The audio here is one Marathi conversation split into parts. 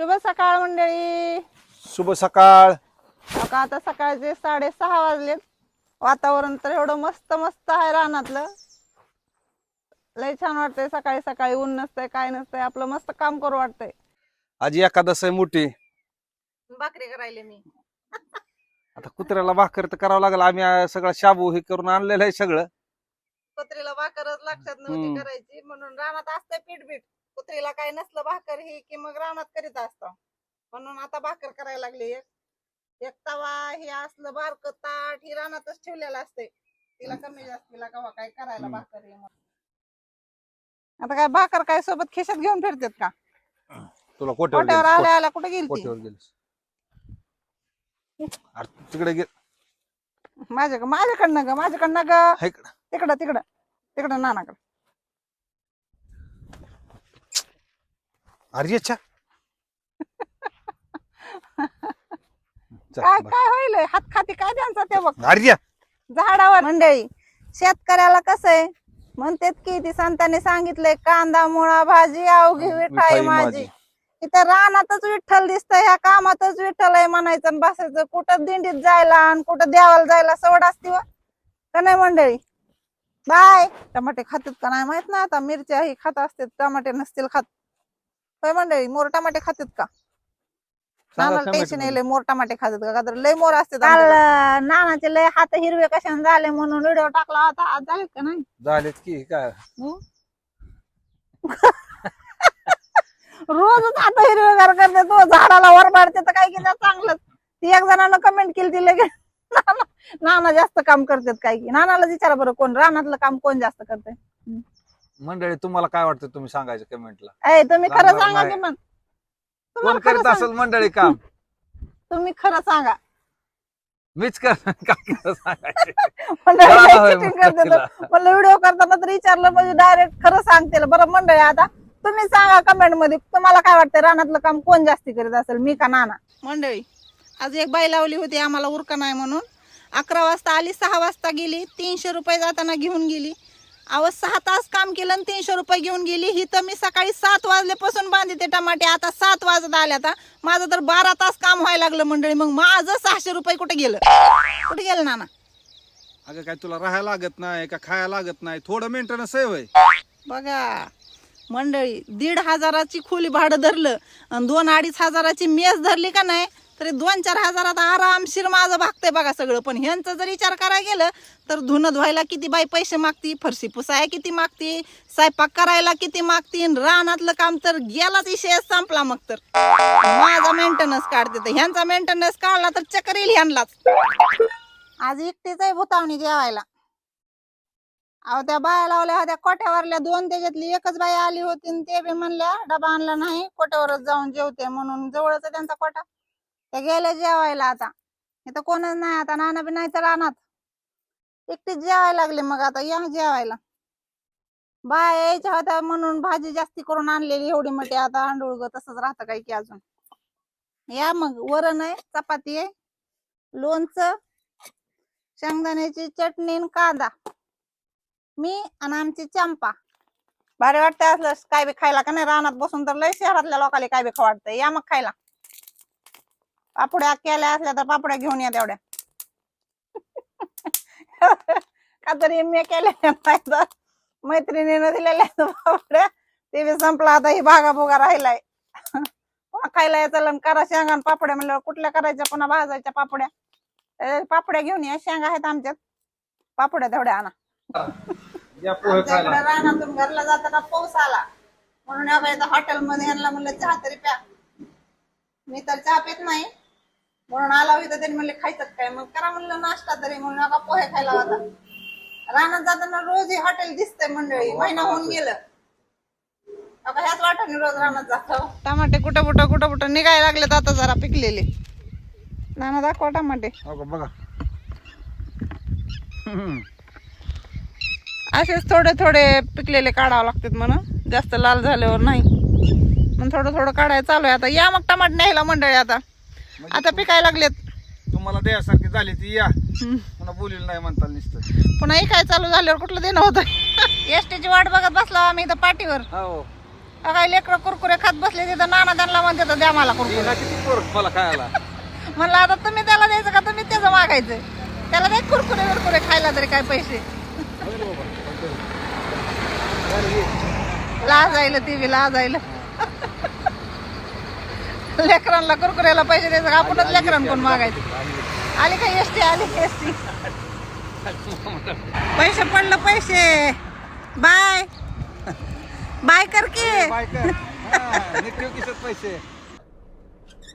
शुभ सकाळ मंडळी. शुभ सकाळ. आता आता सकाळचे साडेसहा वाजलेत. वातावरण तर एवढं मस्त मस्त आहे रानातलं. लय छान वाटतंय सकाळी सकाळी. ऊन नसतंय काय नसतंय आपलं मस्त काम करू वाटतंय. आज एकादश आहे मोठी. भाकरी करायले मी. आता कुत्र्याला भाकर तर करावं लागेल. आम्ही आ, सगळं शाबू हे करून आणलेलं आहे सगळं. कुत्रीला भाकरच लक्षात हम्म. नव्हती करायची. म्हणून रानात असतंय पीठ बीठ कुत्रीला काय नसलं भाकर ही की मग रानात करीत असतं. म्हणून आता भाकर करायला लागली एक. एक तवा हे असलं बारक ताट ही रानातच ठेवलेलं असते तिला कमी जास्तीला कवा काय करायला. भाकर हे मग. आता काय भाकर काय सोबत खिशात घेऊन फिरतात का? तुला कोट्यावर कोट्यावर गेलीस, आल्या आल्या कुठे गेली कोट- कोट्यावर गेलीस? अरे तिकडे गे माझ्या माझ्याकडनं ग माझ्याकडनं ग. हाय इकडं. तिकडं तिकडं तिकडं नानाकडं. अरे अच्छा चल, काय बरं. काय होईल हात खाती काय त्यांचा ते बघ. अरे या. झाडावर. मंडळी शेतकऱ्याला कसं आहे म्हणतात की ती संतांनी सांगितलंय कांदा मुळा भाजी अवघी विठाई माझी. माझी. इथं रानातच विठ्ठल दिसतंय ह्या कामातच विठ्ठल आहे म्हणायचं. आणि बसायचं कुठं दिंडीत जायला आणि कुठं देवाला जायला सवड असते व. का नाही मंडळी? बाय. टमाटे खातात का नाही माहीत ना आता? मिरच्या ही खात असते टमाटे नसतील खात. होय मंडळी मोर टमाटे खातात का? नानाला टेन्शन. येईल मोर टमाटे खातात का? का तर लय मोर असते काल नानाचे लय हात हिरवे कशाने झाले म्हणून व्हिडिओ टाकला होता. आज झाले का नाही? झालेत की काय? हो. रोजच हात हिरवेगार करते तो. झाडाला वर पाडते तर काय की नाही चांगलंच. ती एक जणांना कमेंट केली ती लगे नाना नाना जास्त काम करतात काय की? नानाला विचारा बरं कोण रानातलं काम कोण जास्त करते मंडळी तुम्हाला काय वाटतं तुम्ही सांगायचं कमेंटला ए तुम्ही खरं सांगा नाही. की मग. कोण तुम्हाला करीत खरं सांग- असेल मंडळी काम? तुम्ही खरं सांगा. मीच कर काय सांगायचं? होय करते व्हिडिओ करताना तर विचारलं म्हणजे डायरेक्ट खरं सांगते बरं मंडळी आता तुम्ही सांगा कमेंटमध्ये. तुम्हाला काय वाटतं रानातलं काम कोण जास्ती करीत असेल? मी का नाना? मंडळी आज एक बाई लावली होती आम्हाला उरका नाही म्हणून. अकरा वाजता आली सहा वाजता गेली. तीनशे रुपये जाताना घेऊन गेली. अहो सहा तास काम केलं आणि तीनशे रुपये घेऊन गेली. ही तर मी सकाळी सात वाजल्यापासून बांधते टमाटे. आता सात वाजत आले आता. माझं तर बारा तास काम व्हायला लागलं मंडळी. मग माझं सहाशे रुपये कुठे गेलं? कुठे गेलं नाना? अगं काय तुला राहायला लागत नाही का खायला लागत नाही? थोडं मेंटेनन्स आहे होय. बघा मंडळी दीड हजाराची खोली भाडं धरलं आणि दोन अडीच हजाराची मेस धरली का नाही? तरी दोन चार हजारात आरामशीर माझं भागतंय बघा सगळं. पण ह्यांचं जर विचार करायला गेलं तर धुणं धुवायला किती बाई पैसे मागती फरशी पुसाय किती मागती स्वयंपाक करायला किती मागती रानातलं काम तर गेलाच विषय संपला मग तर. माझा मेंटेनन्स काढते तर ह्यांचा मेंटेनन्स काढला तर चक्कर येईल ह्यांनाच. आज एकटीच आहे भूतावणी जेवायला. अहो त्या बाया लावल्या होत्या कोट्यावरल्या दोन त्याच्यातली एकच बाई आली होती ते बी म्हणल्या डबा आणला नाही कोट्यावरच जाऊन जेवते म्हणून जवळच त्यांचा कोटा त्या गेल्या जेवायला आता. इथं कोणच नाही आता नाना बी नाही तर रानात. एकटीच जेवायला लागले मग आता या जेवायला. बाया यायच्या होत्या म्हणून भाजी जास्ती करून आणलेली एवढी मोठी आता आंडूळ ग तसंच राहतं काही की अजून. या मग वरण आहे चपाती आहे लोणचं शेंगदाण्याची चटणी कांदा. मी आणि आमची चंपा. भारी वाटतंय असलं काय बी खायला का नाही रानात बसून तर लय शहरातल्या लोकांना काय बी खा वाटतं या मग खायला. पापड्या केल्या असल्या तर पापड्या घेऊन या तेवढ्या. का तरी मी केल्या नाही तर मैत्रिणीनं दिलेल्या पापड्या. ते बी संपला आता ही भागा भोगा राहिलाय. पुन्हा खायला यायचं आणि करा शेंगा पापड्या म्हणल्यावर कुठल्या करायच्या? पुन्हा भाजायच्या पापड्या. पापड्या घेऊन या शेंगा आहेत आमच्यात. पापड्या तेवढ्या आणा. खायला. रानातून घरला जाताना पाऊस आला. म्हणून या बाई हॉटेलमध्ये यांना म्हणलं चहा तरी प्या. मी तर चहा पित नाही. म्हणून आला होता त्यांनी म्हणले खायचं काय? मग करा म्हणलं नाश्ता तरी म्हणून नका पोहे खायला होता रानात जाताना रोज हे हॉटेल दिसतंय मंडळी महिना होऊन गेलं. आता ह्याच वाटाने रोज रानात जातो. टमाटे कुठं कुठं कुठं कुठं निघायला लागलेत आता जरा पिकलेले. नाना दाखवा टमाटे. हो बघा. असेच थोडे थोडे पिकलेले काढावं लागतात म्हणून जास्त लाल झाल्यावर नाही. मग थोडं थोडं काढायचं चालू आहे आता. या मग टमाट न्यायला मंडळी आता. आता पिकायला लागलेत. तुम्हाला द्यासारखी झाली ती या. पुन्हा बोलील नाही म्हणता नुसतं. पुन्हा काय चालू झाल्यावर कुठलं देणं होतं? एसटीची वाट बघत बसलो आम्ही इथं पाठीवर. हो. काय लेकरं कुरकुरे खात बसले तिथं नाना त्यांना म्हणते तर द्या मला कुरकुरे. तिला किती पोर मला खायला. म्हणलं आता तुम्ही त्याला द्यायचं का? तुम्ही त्याचं मागायचं. त्याला द्या कुरकुरे बिरकुरे खायला तरी काय पैसे. लाजायला ती बी लाजायला. लेकरांना कुरकुऱ्याला पैसे द्यायचं आपणच लेकरांकडून मागायचं? आली. का एस टी? आली एस टी? पैसे पडलं पैसे. बाय. बाय कर की. पैसे.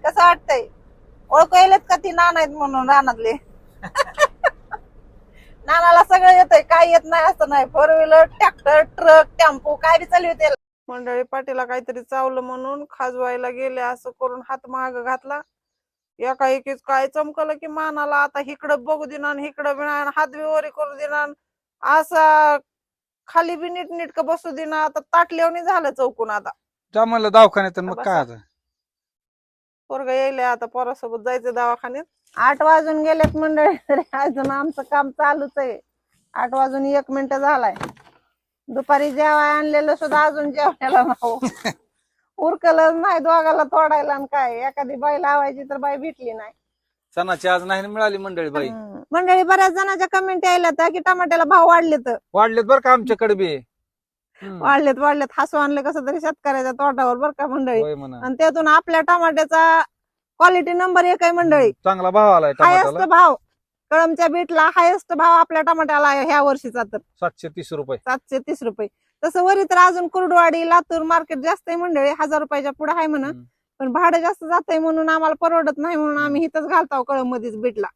कसं वाटतंय? ओळखू येलेत का ती नाना आहेत म्हणून रानातले? नानाला सगळं येतंय काय येत नाही असं नाही. Four wheeler tractor truck tempo काय बी चालू मंडळी पाटीला काहीतरी चावलं म्हणून खाजवायला गेले असं करून हात माग घातला. एका एकीच काय चमकलं की मानाला आता इकडं बघू देणार आणि इकडं बिना हात बी वरी करू देणार. असा खाली बी नीट नीटक बसू देणार. आता ताटल्यावणी झालं चौकून आता. जा म्हणलं दवाखान्यात मग काय आता? पोरग येईल आता पोरासोबत जायचं दवाखान्यात. आठ वाजून गेलेत मंडळी तरी अजून आमचं काम चालूच आहे. आठ वाजून एक मिनिट झालाय. दुपारी जेवाय आणलेलं सुद्धा अजून जेवण्याला नाव उरकलं नाही दोघाला तोडायला आणि काय एखादी बाई लावायची तर बाई भेटली नाही. सणाची आज नाही मिळाली मंडळी बाई. हम्म. मंडळी बऱ्याच जणांच्या कमेंट यायला की टमाट्याला भाव वाढले तर वाढलेत बरं का आमच्याकडे बी. हम्म. वाढलेत वाढलेत. हसू आणले कसं तरी शेतकऱ्याच्या तोटावर बरं का मंडळी. होय म्हणा. आणि त्यातून आपल्या टमाट्याचा क्वालिटी नंबर एक आहे मंडळी. चांगला भाव आलाय हायेस्ट भाव. कळमच्या बीटला हायेस्ट भाव आपल्या टमाट्याला आहे ह्या वर्षीचा तर. सातशे तीस रुपये. सातशे तीस रुपये. तसं वरी तर अजून कुर्डवाडी लातूर मार्केट जास्त आहे मंडळी हजार रुपयाच्या पुढे आहे म्हणा. हम्म. पण भाडं जास्त जात आहे म्हणून आम्हाला परवडत नाही म्हणून आम्ही इथंच घालतो कळम मध्येच बीटला.